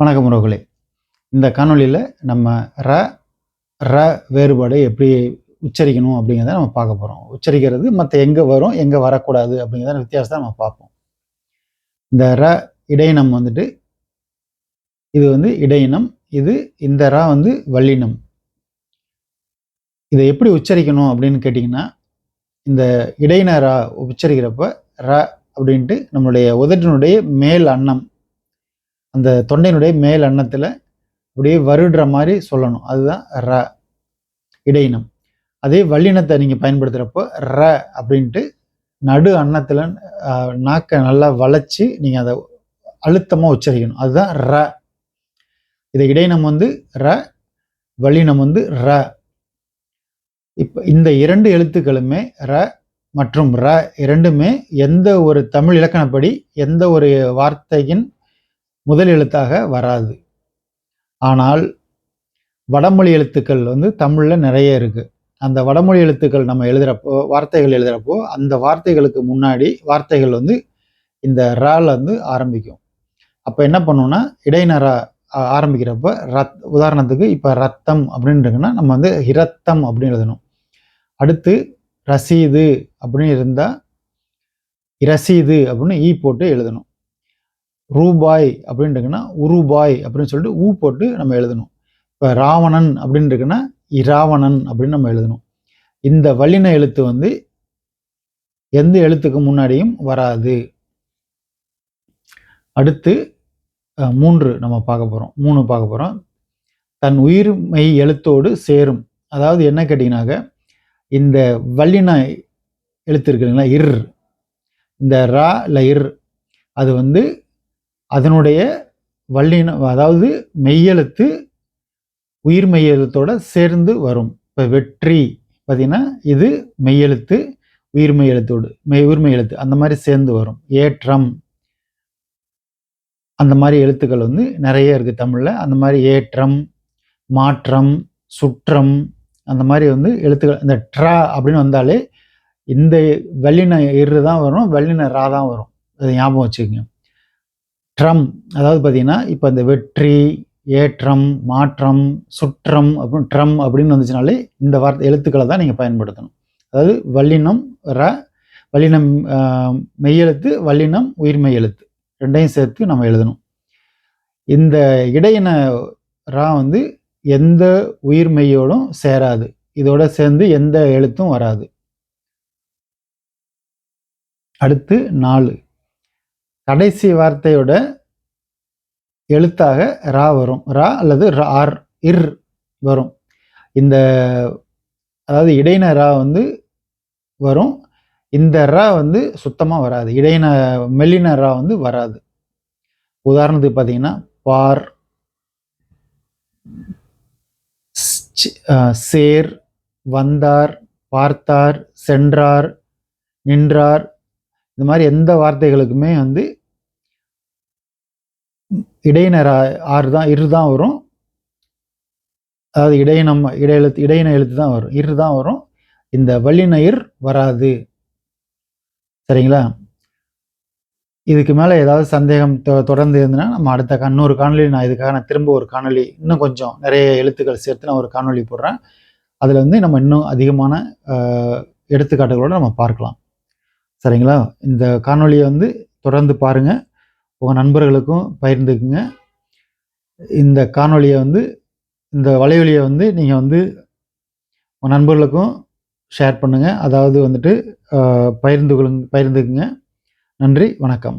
வணக்கம் உறவுகளே. இந்த காணொளியில் நம்ம ர ர வேறுபாடு எப்படி உச்சரிக்கணும் அப்படிங்கிறத நம்ம பார்க்க போகிறோம் உச்சரிக்கிறது மற்ற எங்கே வரும் எங்கே வரக்கூடாது அப்படிங்கிறத வித்தியாசத்தை நம்ம பார்ப்போம். இந்த ர இடையினம் வந்துட்டு இது வந்து இடையினம் இது இந்த ரா வந்து வல்லினம். இதை எப்படி உச்சரிக்கணும் அப்படின்னு கேட்டிங்கன்னா இந்த இடையின ரா உச்சரிக்கிறப்ப ர அப்படின்ட்டு நம்மளுடைய உதட்டினுடைய மேல் அன்னம் அந்த தொண்டையினுடைய மேல் அன்னத்தில் அப்படியே வருடுற மாதிரி சொல்லணும். அதுதான் ர இடையினம். அதே வல்லினத்தை நீங்கள் பயன்படுத்துகிறப்போ ர அப்படின்ட்டு நடு அன்னத்தில் நாக்கை நல்லா வளைச்சி நீங்கள் அதை அழுத்தமாக உச்சரிக்கணும். அதுதான் ர. இது இடையினம் வந்து ர வல்லினம் வந்து ர. இப்போ இந்த இரண்டு எழுத்துக்களுமே ர மற்றும் ர இரண்டுமே எந்த ஒரு தமிழ் இலக்கணப்படி எந்த ஒரு வார்த்தையின் முதல் எழுத்தாக வராது. ஆனால் வடமொழி எழுத்துக்கள் வந்து தமிழில் நிறைய இருக்குது அந்த வடமொழி எழுத்துக்கள் நம்ம எழுதுகிறப்போ வார்த்தைகள் எழுதுகிறப்போ அந்த வார்த்தைகளுக்கு முன்னாடி வார்த்தைகள் வந்து இந்த ரால் வந்து ஆரம்பிக்கும். அப்போ என்ன பண்ணுவோம்னா இடைநரா ஆரம்பிக்கிறப்ப ரத் உதாரணத்துக்கு இப்போ ரத்தம் அப்படின்னு நம்ம வந்து இரத்தம் அப்படின்னு எழுதணும். அடுத்து ரசீது அப்படின்னு இருந்தால் இரசீது அப்படின்னு ஈ போட்டு எழுதணும். ரூபாய் அப்படின்ட்டுங்கன்னா உருபாய் அப்படின்னு சொல்லிட்டு ஊ போட்டு நம்ம எழுதணும். இப்போ ராவணன் அப்படின்னு இருக்குன்னா இராவணன் அப்படின்னு நம்ம எழுதணும். இந்த வல்லின எழுத்து வந்து எந்த எழுத்துக்கு முன்னாடியும் வராது. அடுத்து மூன்று நம்ம பார்க்க போகிறோம் மூணு பார்க்க போகிறோம் தன் உயிர்மை எழுத்தோடு சேரும். அதாவது என்ன கேட்டிங்கனாக்க இந்த வல்லின எழுத்து இருக்கு இல்லைங்களா இர். இந்த ரா இல்லை இர் அது வந்து அதனுடைய வல்லின அதாவது மெய்யெழுத்து உயிர் மெய்யெழுத்தோட சேர்ந்து வரும். இப்போ வெற்றி பார்த்தீங்கன்னா இது மெய்யெழுத்து உயிர் மெய்யெழுத்தோடு மெய் உயிர்மை எழுத்து அந்த மாதிரி சேர்ந்து வரும். ஏற்றம். அந்த மாதிரி எழுத்துக்கள் வந்து நிறைய இருக்குது தமிழில். அந்த மாதிரி ஏற்றம் மாற்றம் சுற்றம் அந்த மாதிரி வந்து எழுத்துக்கள் இந்த ட்ரா அப்படின்னு வந்தாலே இந்த வெள்ளின இரு தான் வரும் வெள்ளின ரா தான் வரும். அதை ஞாபகம் வச்சுக்கோங்க. ட்ரம் அதாவது பார்த்திங்கன்னா இப்போ இந்த வெற்றி ஏற்றம் மாற்றம் சுற்றம் அப்படின்னு ட்ரம் அப்படின்னு வந்துச்சுனாலே இந்த வார்த்தை எழுத்துக்களை தான் நீங்கள் பயன்படுத்தணும். அதாவது வல்லினம் ர வல்லினம் மெய்யெழுத்து வல்லினம் உயிர்மெய் எழுத்து. ரெண்டையும் சேர்த்து நம்ம எழுதணும். இந்த இடையின ரா வந்து எந்த உயிர்மெய்யோடும் சேராது. இதோட சேர்ந்து எந்த எழுத்தும் வராது. அடுத்து நாலு. கடைசி வார்த்தையோட எழுத்தாக ரா வரும். ரா அல்லது ஆர் இர் வரும். இந்த அதாவது இடையின ரா வந்து வரும். இந்த ரா வந்து சுத்தமாக வராது. இடையின மெல்லின ரா வந்து வராது. உதாரணத்துக்கு பார்த்தீங்கன்னா பார் சேர் வந்தார் பார்த்தார் சென்றார் நின்றார் இந்த மாதிரி எந்த வார்த்தைகளுக்குமே வந்து இடையினர் ஆறு தான் இரு தான் வரும். அதாவது இடையினம் இடையெழுத்து இடையின எழுத்து தான் வரும். இரு தான் வரும். இந்த வல்லினயிர் வராது. சரிங்களா? இதுக்கு மேலே ஏதாவது சந்தேகம் தொடர்ந்து இருந்ததுன்னா நம்ம அடுத்த இன்னொரு காணொலி நான் இதுக்காக நான் திரும்ப ஒரு காணொலி இன்னும் கொஞ்சம் நிறைய எழுத்துக்கள் சேர்த்து நான் ஒரு காணொலி போடுறேன். அதில் வந்து நம்ம இன்னும் அதிகமான எடுத்துக்காட்டுகளோடு நம்ம பார்க்கலாம். சரிங்களா? இந்த காணொலியை வந்து தொடர்ந்து பாருங்கள் உங்கள் நண்பர்களுக்கும் பகிர்ந்துக்குங்க. இந்த காணொலியை வந்து இந்த வலைவலியை வந்து நீங்கள் வந்து உங்கள் நண்பர்களுக்கும் ஷேர் பண்ணுங்கள் அதாவது வந்துட்டு பகிர்ந்து கொள்ளுங்க பகிர்ந்துக்குங்க. நன்றி வணக்கம்.